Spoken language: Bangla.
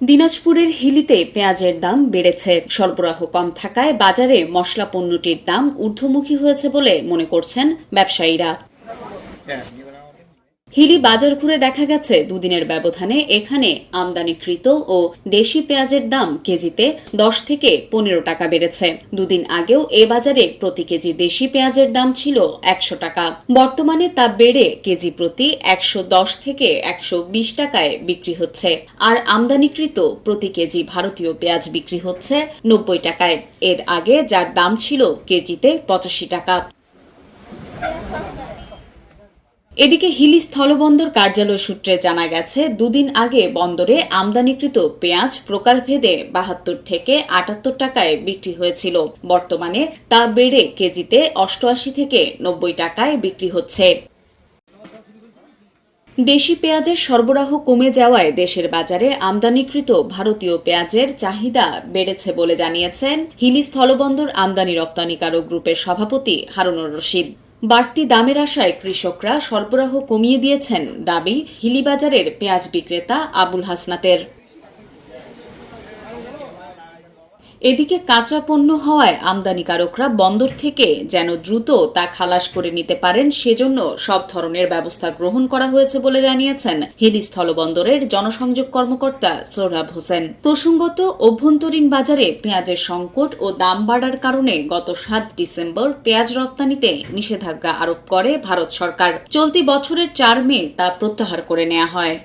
দিনাজপুরের হিলিতে পেঁয়াজের দাম বেড়েছে। সরবরাহ কম থাকায় বাজারে মশলা পণ্যটির দাম ঊর্ধ্বমুখী হয়েছে বলে মনে করছেন ব্যবসায়ীরা। হিলি বাজার ঘুরে দেখা গেছে দুদিনের ব্যবধানে এখানে আমদানিকৃত ও দেশি পেঁয়াজের দাম কেজিতে দশ থেকে পনেরো টাকা বেড়েছে। দুদিন আগেও এ বাজারে প্রতি কেজি দেশি পেঁয়াজের দাম ছিল একশো টাকা। বর্তমানে তা বেড়ে কেজি প্রতি একশো দশ থেকে একশো বিশ টাকায় বিক্রি হচ্ছে। আর আমদানিকৃত প্রতি কেজি ভারতীয় পেঁয়াজ বিক্রি হচ্ছে নব্বই টাকায়। এর আগে যার দাম ছিল কেজিতে পঁচাশি টাকা। এদিকে হিলি স্থলবন্দর কার্যালয় সূত্রে জানা গেছে, দুদিন আগে বন্দরে আমদানিকৃত পেঁয়াজ প্রকারভেদে বাহাত্তর থেকে আটাত্তর টাকায় বিক্রি হয়েছিল। বর্তমানে তা বেড়ে কেজিতে অষ্টআশি থেকে নব্বই টাকায় বিক্রি হচ্ছে। দেশি পেঁয়াজের সরবরাহ কমে যাওয়ায় দেশের বাজারে আমদানিকৃত ভারতীয় পেঁয়াজের চাহিদা বেড়েছে বলে জানিয়েছেন হিলি স্থলবন্দর আমদানি রপ্তানিকারক গ্রুপের সভাপতি হারুনুর রশিদ। বাড়তি দামের আশায় কৃষকরা সরবরাহ কমিয়ে দিয়েছেন দাবি হিলিবাজারের পেঁয়াজ বিক্রেতা আবুল হাসনাতের। এদিকে কাঁচা পণ্য হওয়ায় আমদানিকারকরা বন্দর থেকে যেন দ্রুত তা খালাস করে নিতে পারেন, সেজন্য সব ধরনের ব্যবস্থা গ্রহণ করা হয়েছে বলে জানিয়েছেন হিলি স্থলবন্দরের জনসংযোগ কর্মকর্তা সোহরাব হোসেন। প্রসঙ্গত, অভ্যন্তরীণ বাজারে পেঁয়াজের সংকট ও দাম বাড়ার কারণে গত সাত ডিসেম্বর পেঁয়াজ রপ্তানিতে নিষেধাজ্ঞা আরোপ করে ভারত সরকার। চলতি বছরের চার মে তা প্রত্যাহার করে নেওয়া হয়।